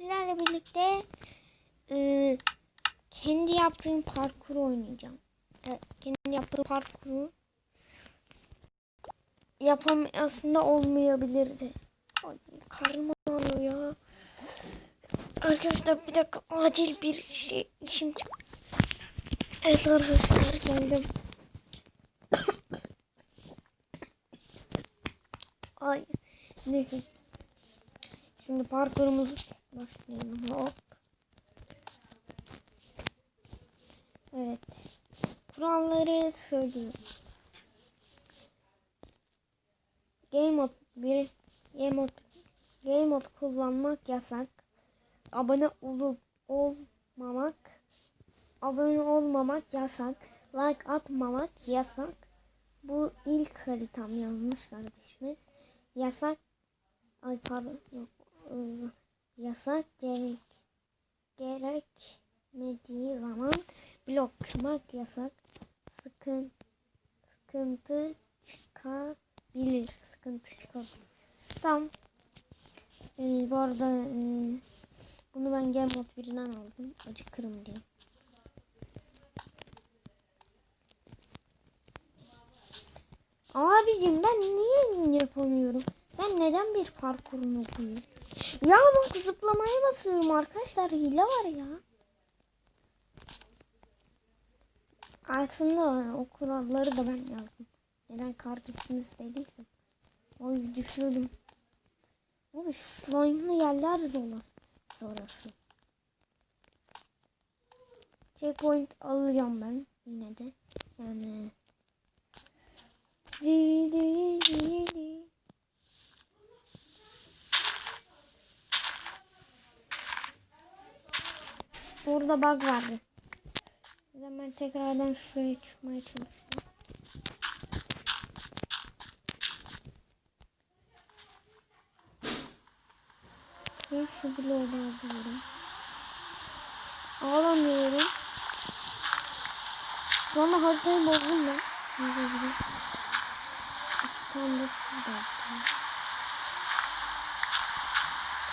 sizlerle birlikte e, kendi yaptığım parkuru oynayacağım. Evet, kendi yaptığım parkuru yapam aslında olmayabilirdi. Ay, karnım ağrıyor ya. Arkadaşlar bir dakika acil bir şey işim çıktı. Evet arkadaşlar geldim. Ay neyse. Şimdi parkurumuzu başlayalım. Hop. Evet. Kuralları söylüyorum. Game mode bir game mode game mode kullanmak yasak. Abone olup olmamak abone olmamak yasak. Like atmamak yasak. Bu ilk haritam yazmış kardeşimiz. Yasak Ay pardon yok. Yasak gerek gerekmediği zaman blok kırmak yasak. Sıkın, sıkıntı çıkabilir. Sıkıntı çıkabilir. Tamam. Ee, bu arada e, bunu ben Game Mode birinden aldım. Acıkırım diye. Abicim ben niye yapamıyorum? Ben neden bir parkurunu okuyayım? Ya bak zıplamaya basıyorum arkadaşlar. Hile var ya. Aslında o kuralları da ben yazdım. Neden kardeşimiz dediysem. Oy düşürdüm. Abi şu slime'lı yerler dolar. Sonrası. Checkpoint alacağım ben yine de. Yani Zidi Burada bug vardı. Ben tekrardan şuraya çıkmaya çalışıyorum. Ve şu bloğu alıyorum. Ağlamıyorum. Şu anda haritayı bozdum ben. Güzel güzel. İki tane de şurada yaptım.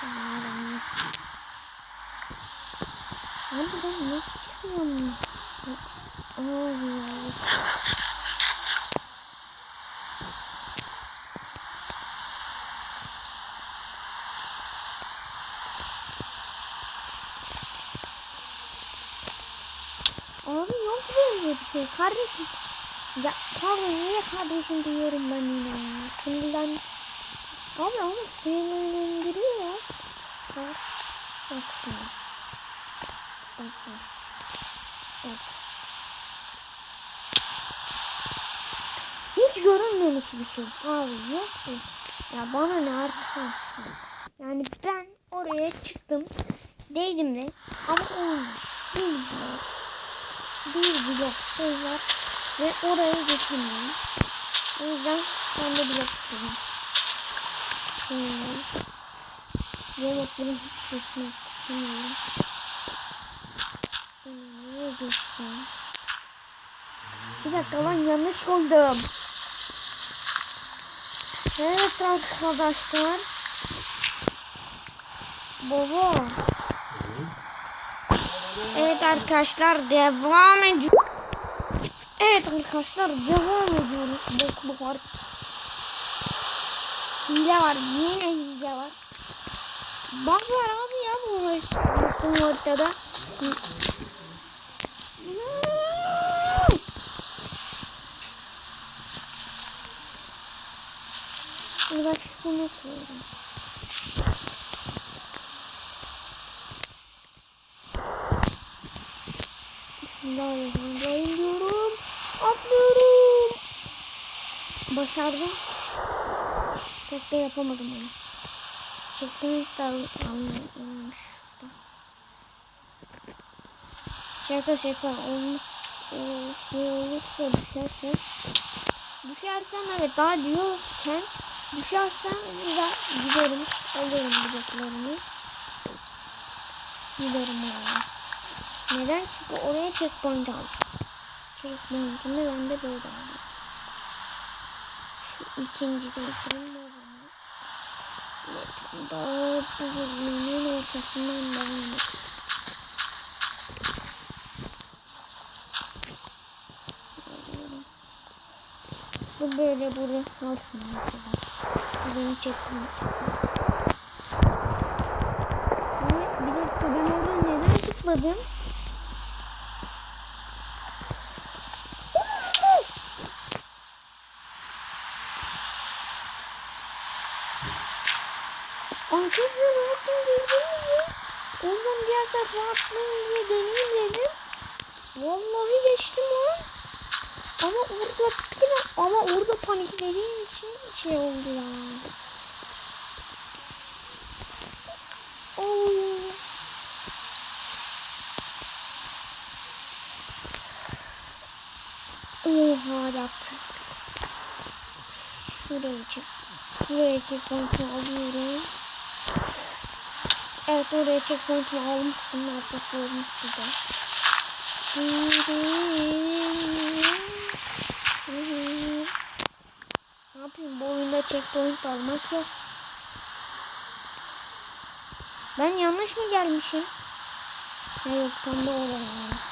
Tamam. Abi ben nasıl çıkıyorum? Abi ya. Abi yok böyle bir şey. Kardeşim. Ya pardon niye kardeşim diyorum ben yine ya. Sinirlen. Abi ama sinirlendiriyor ya. Bak. Bak şimdi. Bak bak. Bak. Hiç görünmemiş bir şey. Abi yok mu? Ya bana ne arkadaşlar. Yani ben oraya çıktım. Değdim de ama olmadı. Bir blok. Bir blok şey var. Ve oraya geçemiyorum. O yüzden ben de blok tutuyorum. Şöyle. Bunu hiç geçmek istemiyorum. Nereye geçtim? Bir dakika lan yanlış koydum. Evet arkadaşlar. Baba. Evet arkadaşlar devam ediyoruz. Evet arkadaşlar devam ediyoruz. Bak bu var. Hile var. Yine hile var. Bak var abi ya bu yaptığım şunu koyuyorum. Bismillahirrahmanirrahim diyorum. Atlıyorum. Başardım. Tek de yapamadım onu. Checkpoint de almış. Şaka şaka. Onun e, şey olursa düşerse. Düşersem evet daha diyorken düşersem daha giderim. Alırım bloklarımı. Giderim oraya. Neden? Çünkü oraya checkpoint aldım. Checkpoint'imi ben de böyle aldım. Şu ikinci de yapayım o zaman. Yeter daha bu bölümün ortasından devam edelim. Bu böyle buraya kalsın mesela. Bu Benim çekmem. Ve bir dakika ben oradan neden zıpladım? Arkadaşlar ne yaptım gördünüz mü? Oradan diğer tarafa atlayayım diye deneyeyim dedim. Vallahi geçtim lan. Ama orada ama orada paniklediğim için şey oldu ya. Oo. Oha yaptık. Şuraya çek. Şuraya checkpoint'u alıyorum. Evet oraya checkpoint'u almıştım. Arkası olmuştu da. Ne yapayım bu oyunda checkpoint almak yok. Ben yanlış mı gelmişim? Ha yok tam da oraya.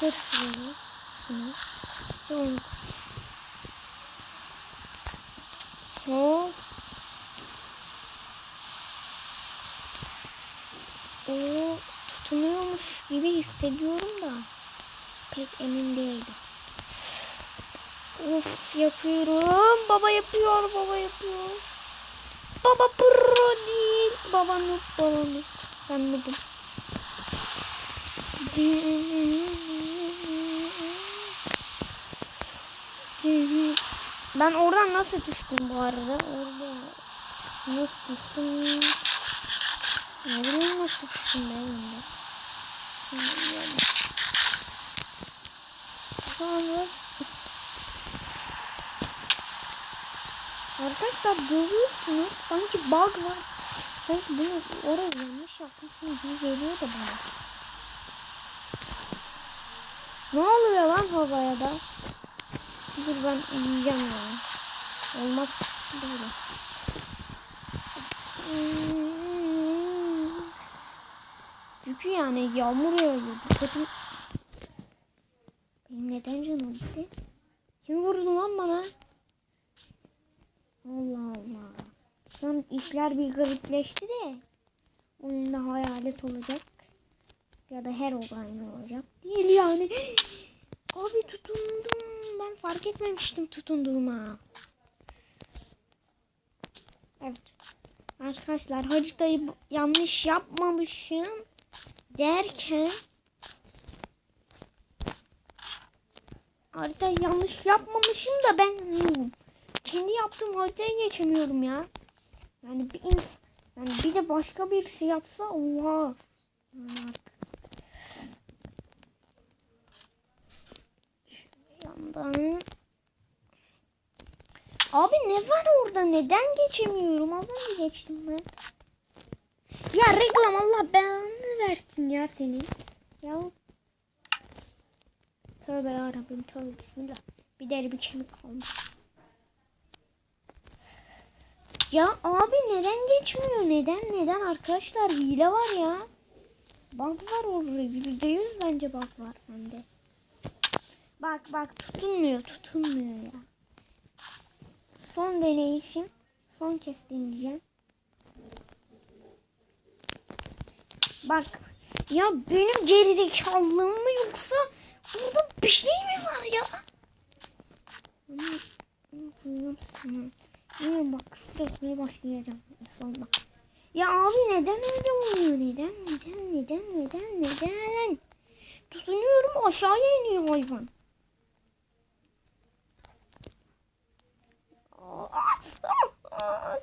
Kır şunu. Şunu. Şunu. Hop. O tutunuyormuş gibi hissediyorum da pek emin değilim. Of yapıyorum. Baba yapıyor, baba yapıyor. Baba pro değil. Baba noob, baba noob. Ben noobum. Ben oradan nasıl düştüm bu arada? Orada nasıl düştüm? Ne bileyim nasıl düştüm ben onda. Şu anda Arkadaşlar görüyorsunuz sanki bug var. Sanki bunu oraya yanlış yapmışım gibi geliyor da bana. Ne oluyor lan havaya da? Dur ben yiyeceğim ya. Olmaz böyle. Çünkü yani yağmur yağıyor. Dikkatim... Benim neden canım gitti? Kim vurdu lan bana? Allah Allah. Şu an işler bir garipleşti de. Oyunda hayalet olacak. Ya da her aynı olacak. Değil yani. Abi tutundum. Ben fark etmemiştim tutunduğuma. Evet. Arkadaşlar haritayı yanlış yapmamışım derken haritayı yanlış yapmamışım da ben kendi yaptığım haritayı geçemiyorum ya. Yani bir ins yani bir de başka birisi yapsa oha. Yandan. Abi ne var orada? Neden geçemiyorum? Az önce geçtim ben. Ya reklam Allah belanı versin ya senin. Ya. Tövbe yarabbim tövbe bismillah. Bir deri bir kemik kalmış. Ya abi neden geçmiyor? Neden neden arkadaşlar hile var ya. Bug var orada. Yüzde yüz bence bug var bende. Bak bak tutunmuyor tutunmuyor ya. Son deneyişim. Son kez deneyeceğim. Bak ya benim gerizekalılığım mı yoksa burada bir şey mi var ya? Niye bak sürekli başlayacağım sonra. Ya abi neden öyle oluyor? Neden? Neden? Neden? Neden? Neden? Tutunuyorum aşağıya iniyor hayvan.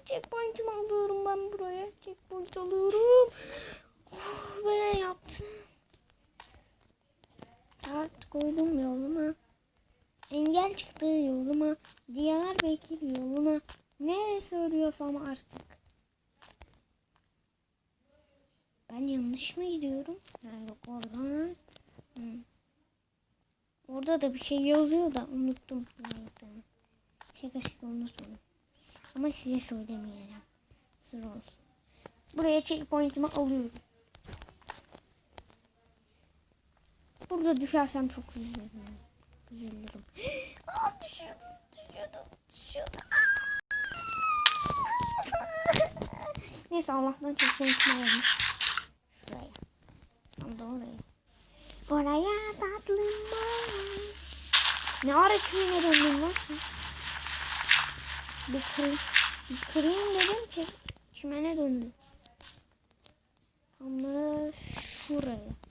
Checkpoint'imi alıyorum ben buraya. Checkpoint alıyorum. Oh, be yaptım. Kart koydum yoluma. Engel çıktı yoluma. Diyarbakır yoluna. Ne söylüyorsam artık. Ben yanlış mı gidiyorum? Ha, yok oradan. Hı. Orada da bir şey yazıyor da unuttum. Neyse. Şaka şaka unuttum. Ama size söylemeyeceğim. Sır olsun. Buraya checkpoint'imi alıyorum. Burada düşersem çok üzülürüm. Üzülürüm. Aa, düşüyordum, düşüyordum, düşüyordum. Neyse Allah'tan checkpoint'imi aldım. Şuraya. Tam da oraya. Oraya tatlım. Ne ara çimene döndün lan? Bir kırayım, bir kırayım dedim ki çimene döndü. Tam da şuraya.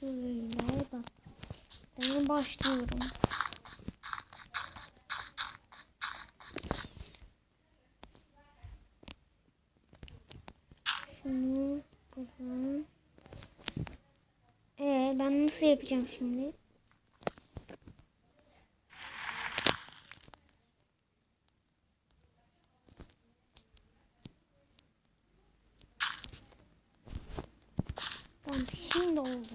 Şöyle bak. Ben başlıyorum. Şunu buradan. Ee, ben nasıl yapacağım şimdi? Tamam şimdi oldu.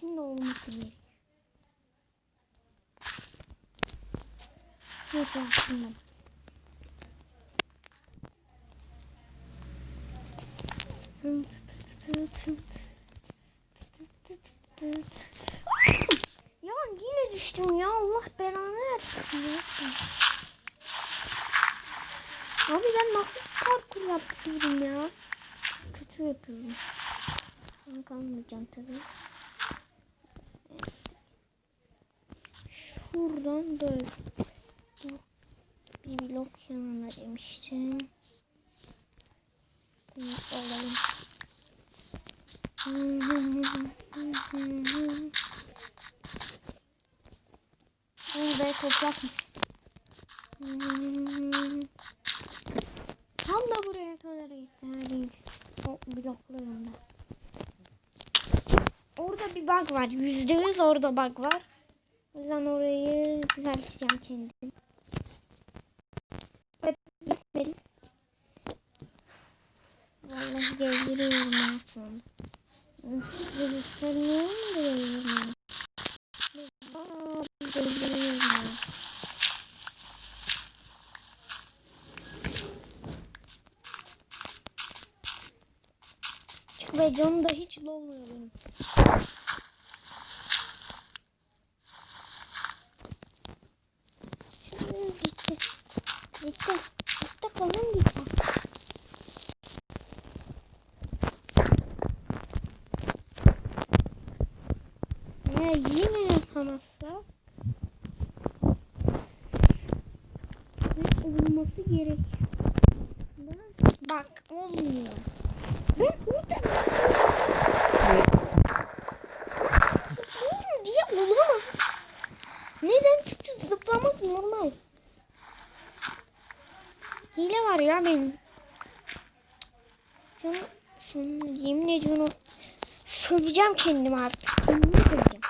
Şimdi olması gerek. Neyse. Ya yine düştüm ya Allah belanı versin ya. Abi ben nasıl parkur yapıyorum ya? Kötü yapıyorum. Ben kalmayacağım tabii. Şuradan böyle. Blok yanına demiştim. Bunu alalım. Toprakmış. Tam da buraya kadar gitti. Her neyse. O bloklarında. Orada bir bug var. Yüzde yüz orada bug var. O yüzden orayı düzelteceğim kendim. Evet, bitmedi. Vallahi gezdiriyorum an. Size göstermiyorum da gezdiriyorum. Da hiç dolmuyor benim. Bitti. Bitti. Bitti kalın bitti. Ya yine yapamazsa ne olması gerek? Bak olmuyor. Ben burada zıplıyorum diye olamaz. Neden? Çünkü zıplamak normal. Hile var ya benim. Şunu, şunu yemin ediyorum söveceğim kendimi artık. Kendimi söveceğim.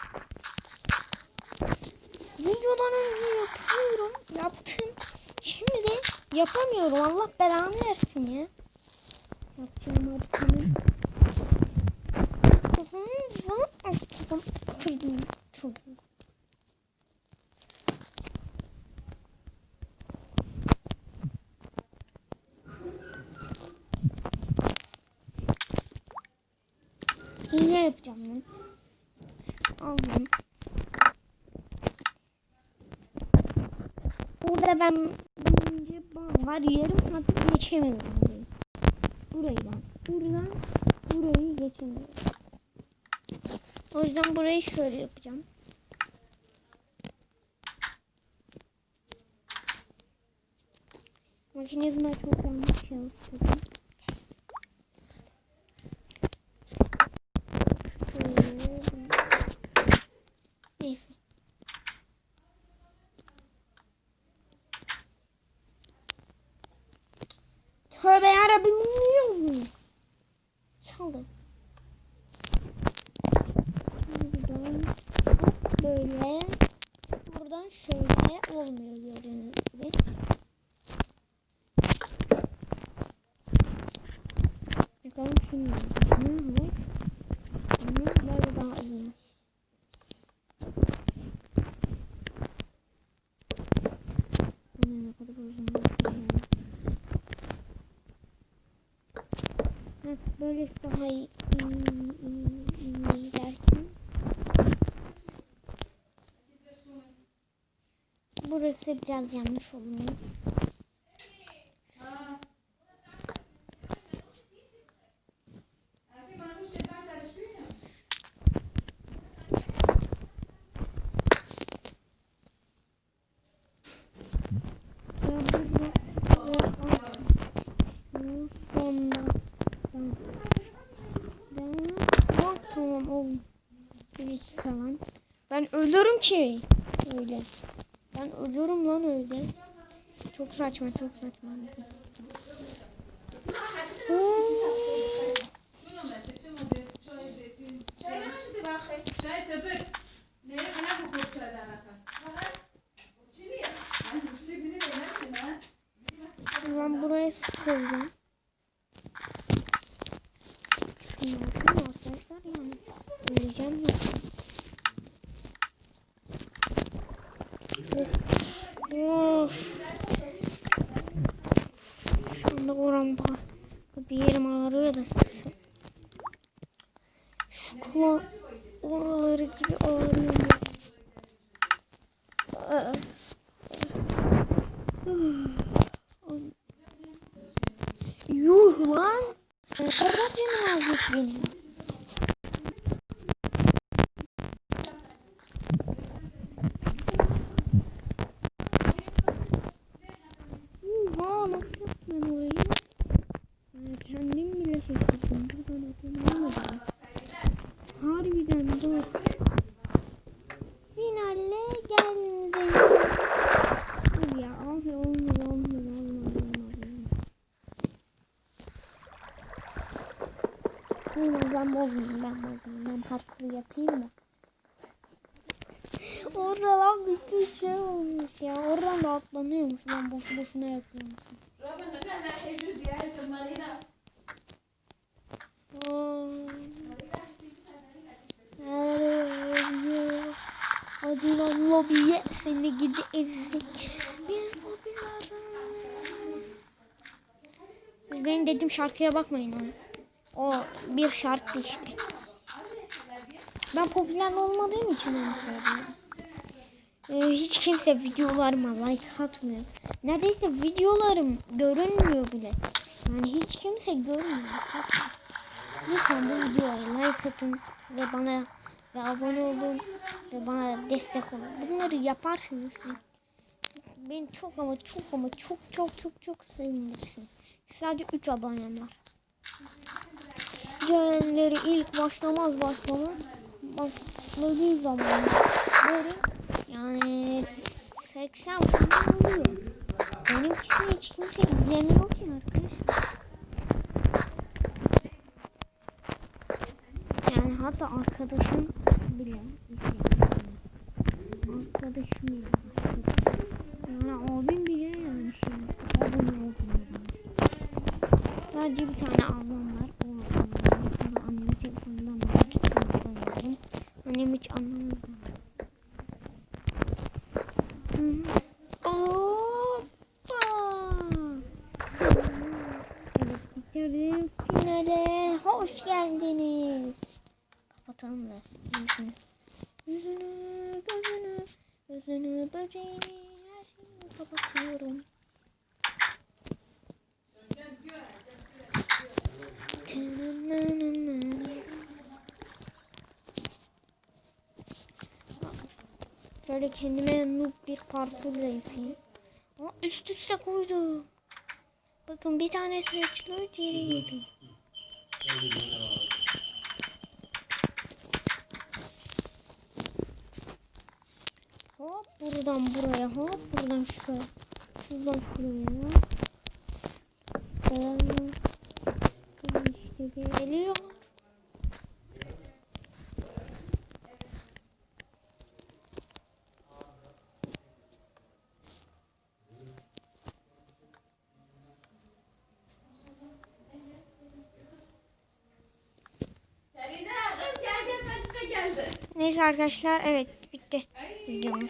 Videodan önce yapıyorum. Yaptım. Şimdi de yapamıyorum. Allah belanı versin ya. Yapacağım tamam. Kırdım. Hile yapacağım ben. Aldım. Burada ben var. Yarım saat geçemedim burayı. Burayı ben. Buradan burayı geçemiyorum. O yüzden burayı şöyle yapacağım. Makinizma çok yanlış çalıştırdım. Şöyle. Neyse. Tövbe yarabbim. şöyle. Buradan şöyle olmuyor gördüğünüz gibi. Bakalım şimdi. Hı hı. Hı, Böyle daha iyi. Bu ne kadar uzun bir şey ya. Heh, Böylesi daha iyi, iyi, iyi, iyi derken. Burası biraz yanlış kalan. Ben ölürüm ki. Öyle. Ben ölürüm lan öyle. Çok saçma çok saçma. Oo. Ben buraya sıkıldım. Ne yapayım arkadaşlar yani. Öleceğim ya. Of. Şu anda oramda bir yerim ağrıyor da sıksın. Şu kulak oraları gibi ağrıyor. Aa. Yuh lan. Ne kadar canım azmış benim. Yuh nasıl yaptım ben orayı? Yani kendim bile şaşırdım. Buradan atılmamadı. Harbiden dur. Finalle geldim. Dur ya abi olmadı olmadı olmadı olmadı. Olmadı ben bozmayayım ben bozmayayım. Ben parkur yapayım da. Orada lan bütün şey olmuş ya. Oradan da atlanıyormuş. Ben boşu boşuna yapıyorum. Lan lobiye seni gidi ezik. Biz lobilerim. Siz benim dediğim şarkıya bakmayın ha. O bir şarkı işte. Ben popüler olmadığım için onu. Ee, hiç kimse videolarıma like atmıyor. Neredeyse videolarım görünmüyor bile. Yani hiç kimse görmüyor. Lütfen bu videoya like atın ve bana ve abone olun ve bana destek olun. Bunları yaparsınız. Beni çok ama çok ama çok çok çok çok sevinirsin. Sadece 3 abonem var. Diğerleri ilk başlamaz başlamaz başladığı zaman böyle yani 80 falan oluyor. Benimkisini hiç kimse izlemiyor ki arkadaşlar. Yani hatta arkadaşım bile izlemiyor. Arkadaşım bile. Yani abim bile yani şey abone olmuyor. Sadece bir tane ablam var. O ablam. Sonra annemin telefonundan bana gitmeden aldım. Annem hiç anlamaz. Hı hı. Da. Yüzünü. Yüzünü, gözünü, gözünü, böceğini, her şeyi kapatıyorum. Şöyle kendime noob bir parkur da yapayım. Ama üst üste koydu. Bakın bir tanesi açılıyor, diğeri yedi. Buradan buraya hop. Buradan şuraya. Şuradan şuraya. Ee, işte geliyor. Neyse arkadaşlar evet bitti videomuz.